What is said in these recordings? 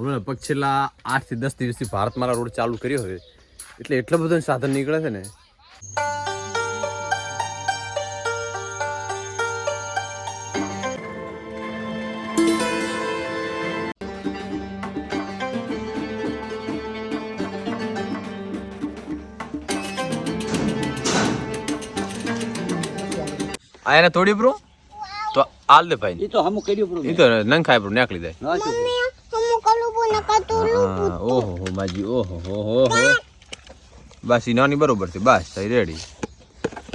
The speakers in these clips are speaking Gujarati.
હમણાં લગભગ છેલ્લા આઠથી દસ દિવસથી ભારત મારા રોડ ચાલુ કર્યો હવે એટલે એટલો બધો સાધન નીકળે છે ને. આ એને તોડી બ્રો? તો આલ દે ભાઈ એ તો હમ કર્યું પૂરું એ તો નંખાય બ્રો નાખલી દે ઓહો હો માજી ઓહો હો હો હો. બસ ઈ નાની બરોબર છે. બસ થઈ રેડી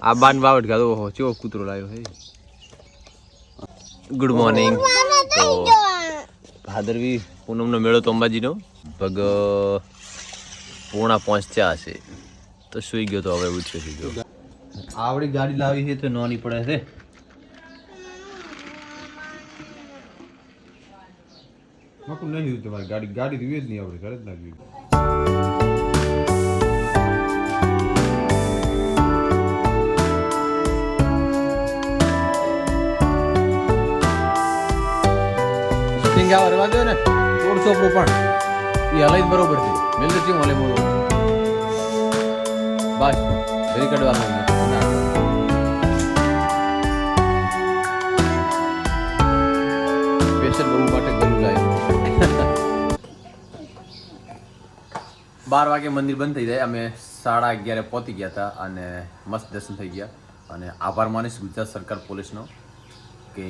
આ બાન બાવટ ગાતો ઓહો ચેવો કૂતરો લાવ્યો હે. ગુડ મોર્નિંગ તો ભાદરવી પૂનમનો મેળો તો અંબાજીનો. પગ પૂર્ણા પહોંચ્યા હશે. તો સુઈ ગયો તો હવે ઉઠ્યો છું જો આવડી ગાડી લાવી છે તો નોની પડે છે. મકુ નહીં તમારી? ગાડી ગાડી રીવે જ નહીં આપણે ઘરે જ નાખવી સ્ટિંગ આવા રવા દો ને. ચોપડું પણ. એ હલાઈ બરોબર છે. મેલ છે હલે બોલો? બસ. ફરી કાઢવા ના. સ્પેશિયલ બહુ માટે બાર વાગે મંદિર બંધ થઈ જાય. અમે સાડા અગિયારે પહોંચી ગયા હતા અને મસ્ત દર્શન થઈ ગયા. અને આભાર માનીશ ગુજરાત સરકાર પોલીસનો કે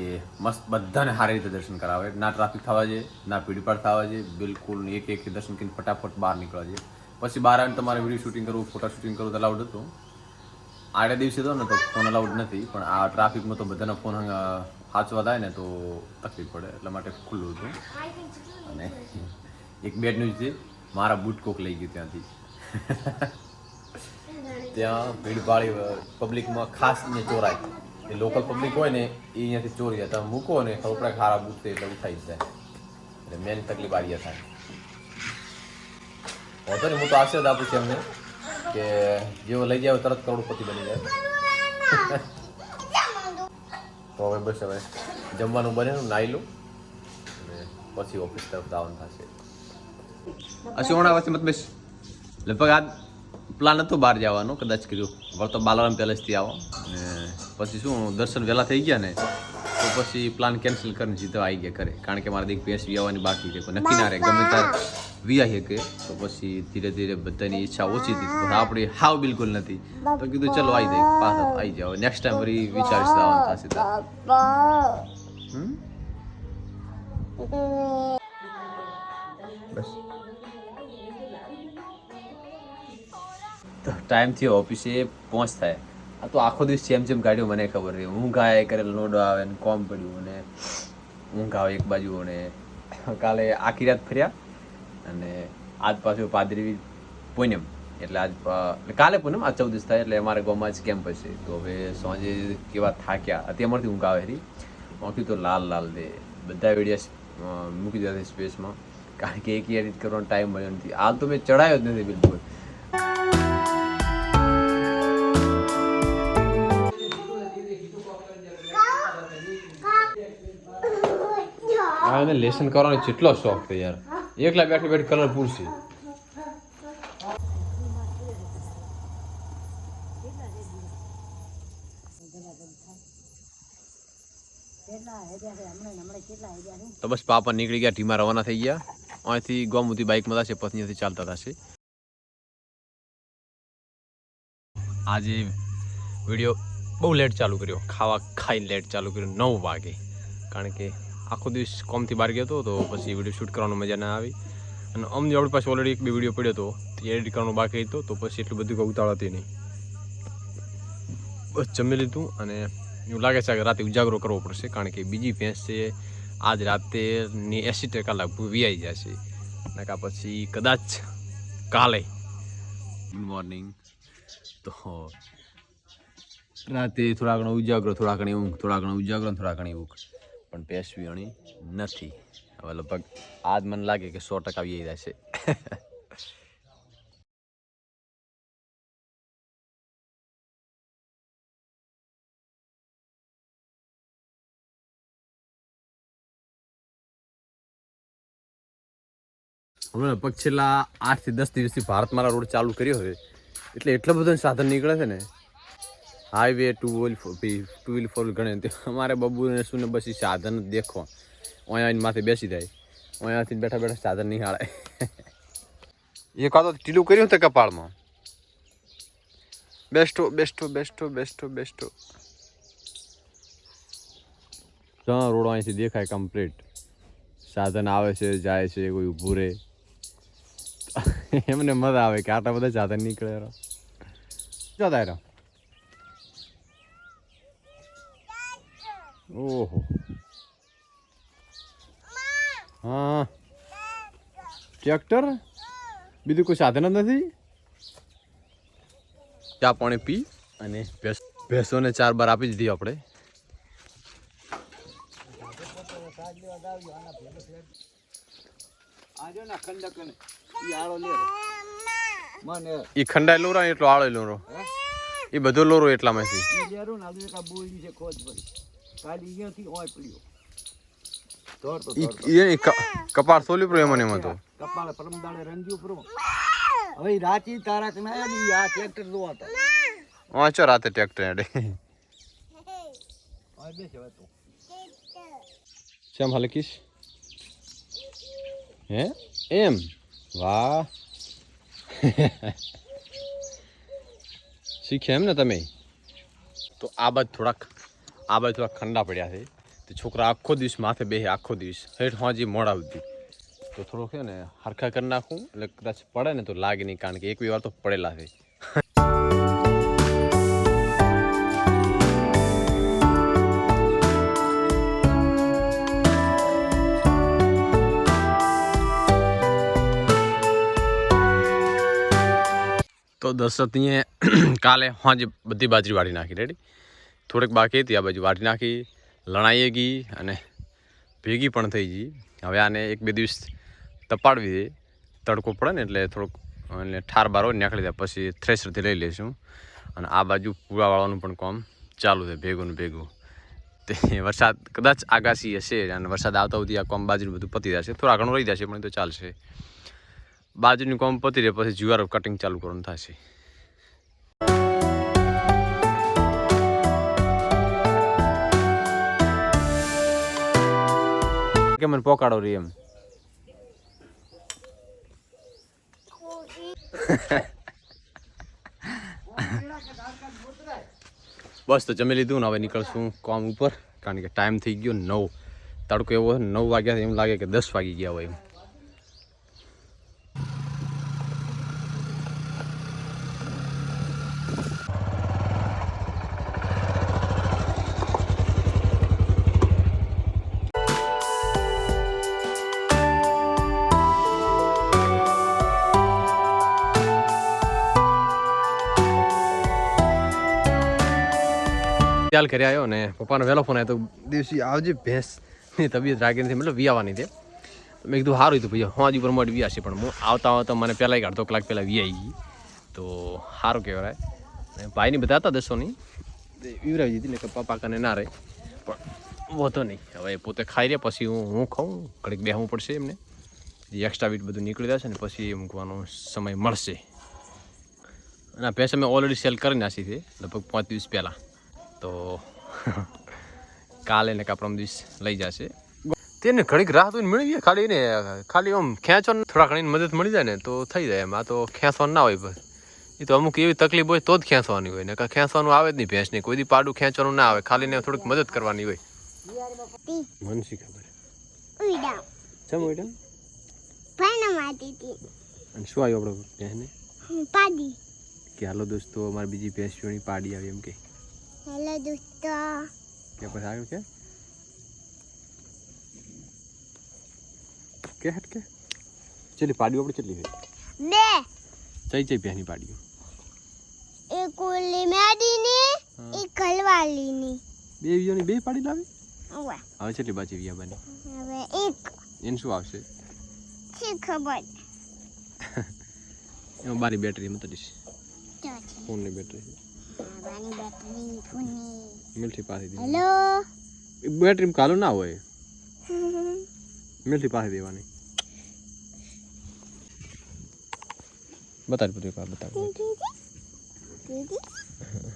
મસ્ત બધાને સારી રીતે દર્શન કરાવે. ના ટ્રાફિક થવા જોઈએ ના ભીડભાડ થવા જોઈએ બિલકુલ એક એક દર્શન કરીને ફટાફટ બહાર નીકળવા જોઈએ પછી બહાર આવીને તમારે વીડિયો શૂટિંગ કરવું ફોટા શૂટિંગ કરવું તો અલાઉડ હતું. આડે દિવસે તો ને તો ફોન અલાઉડ નથી. પણ આ ટ્રાફિકમાં તો બધાના ફોન સાચવા થાય ને તો તકલીફ પડે. એટલા માટે ખુલ્લું હતું. અને એક બેડ ન્યૂઝ છે. મારા બૂટ કોક લઈ ગયું ત્યાંથી. ત્યાં ભીડભાડી પબ્લિકમાં ખાસ અહીંયા ચોરાય. એ લોકલ પબ્લિક હોય ને, એ અહીંયાથી ચોરી જાય. તમે મૂકો ને, ખબર ખારા બૂટ છે એટલે ઉઠાઈ જાય. એટલે મેન તકલીફ આવી થાય. વાંધો નહીં, હું તો આશીર્વાદ આપું છું એમને કે જેવો લઈ જાય તરત કરોડપતિ બની જાય. તો હવે બસ હવે જમવાનું બને નાહી લઉં અને પછી ઓફિસ તરફ જવાનું થશે. અશું હમણાં વચ્ચે મત લગભગ આ પ્લાન હતો બહાર જવાનો, કદાચ કર્યો વળ તો બાલારામ પેલેસથી આવો. અને પછી શું, દર્શન વહેલા થઈ ગયા ને, તો પછી પ્લાન કેન્સલ કરીને સીધો આવી ગયા ઘરે. કારણ કે મારે દીક ભેંસ આવવાની બાકી છે નક્કી ના રહે. ગમે ત્યારે વિયા શકે, તો પછી ધીરે ધીરે બધાની ઈચ્છા ઓછી હતી. પણ આપણી હાવ બિલકુલ નથી. તો કીધું, ચલો આવી જાય પાછા આવી જાઓ. નેક્સ્ટ ટાઈમ ફરી વિચારીશ આવવાનું થશે? બસ. ટાઈમ થયો ઓફિસે પહોંચ થાય. આ તો આખો દિવસ જેમ જેમ કાઢ્યો મને ખબર રહી. ઊંઘ આવે કરેલ નોડો આવે ને કોમ પડ્યું અને ઊંઘ આવે એક બાજુ અને કાલે આખી રાત ફર્યા અને આજ પાછું પાદરી પૂનમ. એટલે આજ એટલે કાલે પૂનમ, આજ ચૌદસ થાય એટલે અમારે ગામમાં જ કેમ્પ હશે. તો હવે સાંજે કેવા થાક્યા. અત્યારે અમારથી ઊંઘ આવે હતી આંખી તો લાલ લાલ દે. બધા વિડીયા મૂકી દીધા સ્પેસમાં કારણ કે એક એડિટ કરવાનો ટાઈમ મળ્યો નથી. હાલ તો મેં ચડાયો જ નથી બિલકુલ. આ એને લેસન કરવાનો જેટલો શોખ છે યાર. એકલા બેઠી બેઠી કલર પૂરશે તો બસ પાપા નીકળી ગયા ટીમાં રવાના થઈ ગયા. અહીંથી ગોમુથી બાઇકમાં થશે પત્નીથી ચાલતા થશે આજે વીડિયો બહુ લેટ ચાલુ કર્યો. ખાવા ખાઈને લેટ ચાલુ કર્યો, નવ વાગે. કારણ કે આખો દિવસ કોમથી બહાર ગયો હતો, તો પછી વીડિયો શૂટ કરવાનું મજા ના આવી. અને અમને આપણી પાસે ઓલરેડી એક બે વીડિયો પડ્યો હતો એડિટ કરવાનો બાકી હતો, તો પછી એટલું બધું કંઈ ઉતાળ હતી નહીં. બસ જમી લીધું અને એવું લાગે છે કે રાતે ઉજાગરો કરવો પડશે, કારણ કે બીજી ભેંસ છે, આજ રાતે ની એંસી ટકા લગભગ વીઆઈ જશે. નકા પછી કદાચ કાલે ગુડ મોર્નિંગ તો રાતે થોડા ઘણો ઉજાગરો થોડા ઘણી ઊંઘ થોડા ઘણો ઉજાગરો થોડા ઘણી ઊંઘ. પણ વીણી નથી. હવે લગભગ આજ મને લાગે કે સો ટકા આવી જાય છે હમણાં લગભગ છેલ્લા આઠથી દસ દિવસથી ભારત મારા રોડ ચાલુ કર્યો હોય એટલે એટલો બધો સાધન નીકળે છે ને highway two wheel two wheel four ગણે અમારે બબુને શું ને બસ સાધન જ દેખો. અહીંયા માથે બેસી જાય. અહીંયાથી બેઠા બેઠા સાધન નિહાળે એ કાં તો ટીલું કર્યું તે કપાળમાં? બેસ્ટો બેસ્ટો બેસ્ટો બેસ્ટો બેસ્ટો ત્રણ રોડ અહીંથી દેખાય કમ્પ્લીટ સાધન આવે છે જાય છે કોઈ ઊભું રહે. એમને મજા આવે કે આટલા બધા સાધન નીકળે જતા જો ઓહો. હા. ટ્રેક્ટર? બીજું કોઈ સાધન જ નથી? ચા પાણી પી અને ભેંસ ભેંસોને ચાર બાર આપી દીધી આપણે. એ ખંડાય લોરો ને એટલો આળો લોરો. એ બધો લોરો એટલામાંથી. કા અહીંયાથી પડ્યો. એ કપાળ સોલી પડ્યો મને એમાં તો. કપાળ પરમદાડે રંજ્યું પૂરો હવે રાતી રાચી તારાક ના આ ટ્રેક્ટર જોવાતા વાંચો રાતે ટ્રેક્ટર હેડે? ઓય તું. શ્યામ હલકીશ હે? એમ? વાહ. શીખ્યા એમ ને તમે? તો આ બાજુ થોડાક આ બાજુ થોડા ખંડા પડ્યા છે. તે છોકરા આખો દિવસ માથે બેસે આખો દિવસ. હેઠ હોજી મોડા સુધી. તો થોડોક છે ને હરખા કરી નાખું, એટલે કદાચ પડે ને તો લાગે નહીં, કારણ કે એક બે વાર તો પડેલા છે. તો દશરથીએ કાલે હાજે બધી બાજરી વાળી નાખી. રેડી થોડીક બાકી હતી, આ બાજુ વાટી નાખી, લણાઈએ ગઈ અને ભેગી પણ થઈ ગઈ. હવે આને એક બે દિવસ તપાડવી દે તડકો પડે ને એટલે થોડુંક, એટલે ઠાર બાર નીકળી જાય, પછી થ્રેશરથી લઈ લઈશું. અને આ બાજુ પૂરાવાળાનું પણ કામ ચાલુ છે, ભેગું ને ભેગું. તે વરસાદ કદાચ આગાસી હશે અને વરસાદ આવતા સુધી આ કોમ બાજુનું બધું પતી જશે. થોડા ઘણું રહી જશે, પણ તો ચાલશે. બાજુની કોમ પતી રહે પછી જુવાર કટિંગ ચાલુ કરવાનું થશે. કે મને પોકાડો રહી એમ. બસ તો જમી લીધું ને હવે નીકળશું કામ ઉપર. કારણ કે ટાઈમ થઈ ગયો નવ. તડકો એવો હોય નવ વાગ્યા એમ લાગે કે દસ વાગી ગયા હોય એમ. ચાલ કરી આવ્યો ને પપ્પાનો વહેલો ફોન આવ્યો તો દિવસી આવજે ભેંસની તબિયત રાગી નથી મતલબ વિયાવાની તે મેં કીધું સારું હતું ભાઈ હોજ ઉપર મોટ વિયાશે પણ હું આવતા આવતા મને પહેલાં એક અડધો કલાક પહેલાં વિયાઈ ગઈ. તો સારું કહેવાય. અને ભાઈની બધા હતા દસોની? વિવરાવી દીધી ને કે પપ્પા કને ના રહે. પણ વધો નહીં. હવે પોતે ખાઈ રહ્યા પછી હું હું ખાઉં. ઘડીક બેહવું પડશે એમને. એક્સ્ટ્રા વીટ બધું નીકળી જશે ને પછી મૂકવાનો સમય મળશે. અને આ ભેંસ અમે ઓલરેડી સેલ કરી નાખી છે લગભગ પાંચ દિવસ પહેલાં. તો કાલે ને કા પરમ દિવસ લઈ જશે. તેને ઘડીક રાહ તો મળી જાય ખાલી ને ખાલી આમ ખેંચો થોડા ઘણી મદદ મળી જાય ને તો થઈ જાય એમ. આ તો ખેંચવાનું ના હોય એ તો અમુક એવી તકલીફ હોય તો જ ખેંચવાની હોય. ને કાં ખેંચવાનું આવે જ નહીં ભેંસને કોઈ દી પાડું ખેંચવાનું ના આવે. ખાલી ને થોડીક મદદ કરવાની હોય. મન શી ખબર? ચમ મેડમ પણ માતી હતી. અને શું આવ્યું આપણે ભેંસને પાડી કે હાલો દોસ્તો અમારી બીજી ભેંસ જોણી પાડી આવી એમ કે. હેલો દોસ્તો કે પછી આવ્યું કે કે હટ કે ચલી પાડીઓ આપણે કેટલી હોય બે ચઈ ચઈ ભેંસની પાડીઓ એક ઓલી મેડીની. એક કલવાલીની બે વિયોની બે પાડી લાવી હવે કેટલી બાજી વિયા બની હવે એક એને શું આવશે છે ખબર એમાં બારી બેટરી છે ફોનની બેટરી આવાની બેટરી ફૂની મિલથી પાસે દી હેલો બેટરી કાલો ના હોય. મિલથી પાસે દેવાની. બતાડ બધું એક બતાડ દીદી દીદી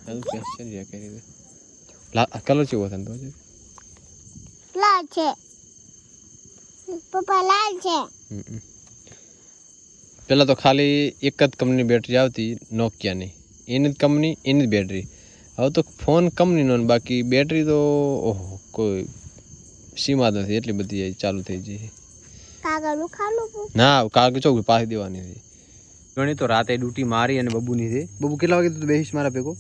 હજુ ક્વેશ્ચન જે કરી દે. લા કલર કેવો છે તો? લાલ છે. પપ્પા લાલ છે. પહેલાં તો ખાલી એક જ કંપની બેટરી આવતી નોકિયાની એની જ કંપની એની જ બેટરી હવે તો ફોન કંપનીનો ને બાકી બેટરી તો ઓહો કોઈ સીમા નથી એટલી બધી ચાલુ થઈ ગઈ કાગળ ના કાગળ ચોક પાછી દેવાની હતી ઘણી તો રાતે ડ્યુટી મારી અને બબુની છે. બબુ કેટલા વાગે તું બેસીશ મારા ભેગો?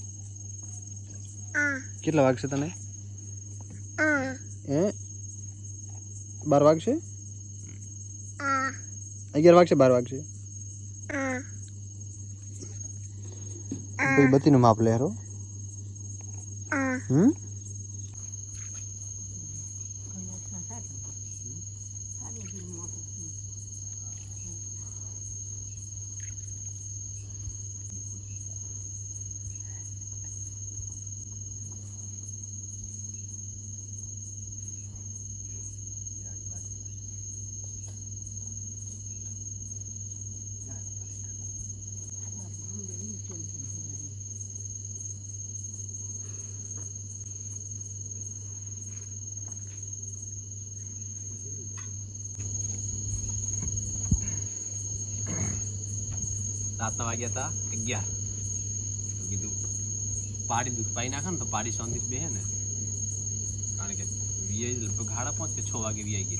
કેટલા વાગશે તને? હે? બાર વાગશે? આ. અગિયાર વાગશે બાર વાગશે. આ પછી બત્તીનું માપ લે હારો આ હમ રાતના વાગ્યા હતા અગિયાર. કીધું, પાડી દૂધ. પાઈ નાખે ને તો પાડી શાંતિ બેહે ને. કારણ કે વીઆઈ લગભગ પાંચ કે છ વાગે વીઆઈ ગઈ.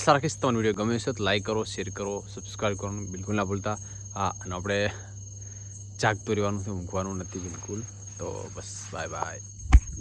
આશા રાખીશ તમને વીડિયો ગમ્યો છે તો લાઈક કરો શેર કરો સબસ્ક્રાઈબ કરવાનું બિલકુલ ના ભૂલતા. હા, અને આપણે જાગતું રહેવાનું છે, ઊંઘવાનું નથી બિલકુલ. તો બસ બાય બાય